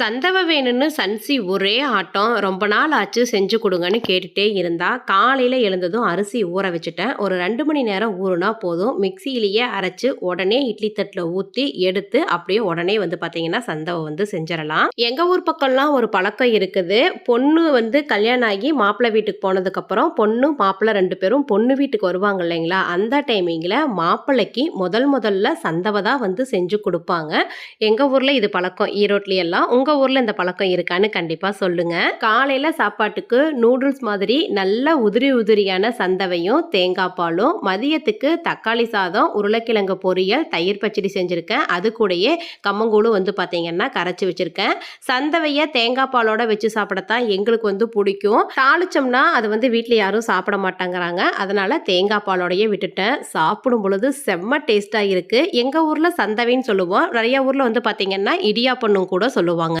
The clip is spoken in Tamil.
சந்தவ வேணும்னு சன்சி ஒரே ஆட்டம். ரொம்ப நாள் ஆச்சு செஞ்சு கொடுங்கன்னு கேட்டுகிட்டே இருந்தா. காலையில் எழுந்ததும் அரிசி ஊற வச்சுட்டேன். ஒரு ரெண்டு மணி நேரம் ஊறுனா போதும். மிக்சியிலேயே அரைச்சு உடனே இட்லி தட்டில் ஊற்றி எடுத்து அப்படியே உடனே வந்து பார்த்தீங்கன்னா சந்தவை வந்து செஞ்சிடலாம். எங்கள் ஊர் பக்கம்லாம் ஒரு பழக்கம் இருக்குது. பொண்ணு வந்து கல்யாணம் ஆகி மாப்பிள்ளை வீட்டுக்கு போனதுக்கப்புறம் பொண்ணு மாப்பிள்ளை ரெண்டு பேரும் பொண்ணு வீட்டுக்கு வருவாங்க இல்லைங்களா? அந்த டைமிங்கில் மாப்பிள்ளைக்கு முதல் முதல்ல சந்தவை தான் வந்து செஞ்சு கொடுப்பாங்க. எங்கள் ஊரில் இது பழக்கம். ஈரோட்லையெல்லாம் உங்கள் ஊரில் இந்த பழக்கம் இருக்கான்னு கண்டிப்பாக சொல்லுங்கள் காலையில் சாப்பாட்டுக்கு நூடுல்ஸ் மாதிரி நல்ல உதிரி உதிரியான சந்தவையும் தேங்காய் பாலும் மதியத்துக்கு தக்காளி சாதம் உருளைக்கிழங்கு பொரியல் தயிர் பச்சடி செஞ்சுருக்கேன். அது கூடயே கம்மங்கூழும் வந்து பார்த்தீங்கன்னா கரைச்சி வச்சுருக்கேன். சந்தவையை தேங்காய் பாலோட வச்சு சாப்பிடத்தான் எங்களுக்கு வந்து பிடிக்கும். தாளிச்சோம்னா அது வந்து வீட்டில் யாரும் சாப்பிட மாட்டேங்கிறாங்க. அதனால் தேங்காய் பாலோடையே விட்டுட்டேன். சாப்பிடும் பொழுது செம்ம டேஸ்ட்டாக இருக்குது எங்கள் ஊரில் சந்தவைன்னு சொல்லுவோம். நிறைய ஊரில் வந்து பார்த்தீங்கன்னா இடியாப்பண்ணும் கூட சொல்லுவாங்க.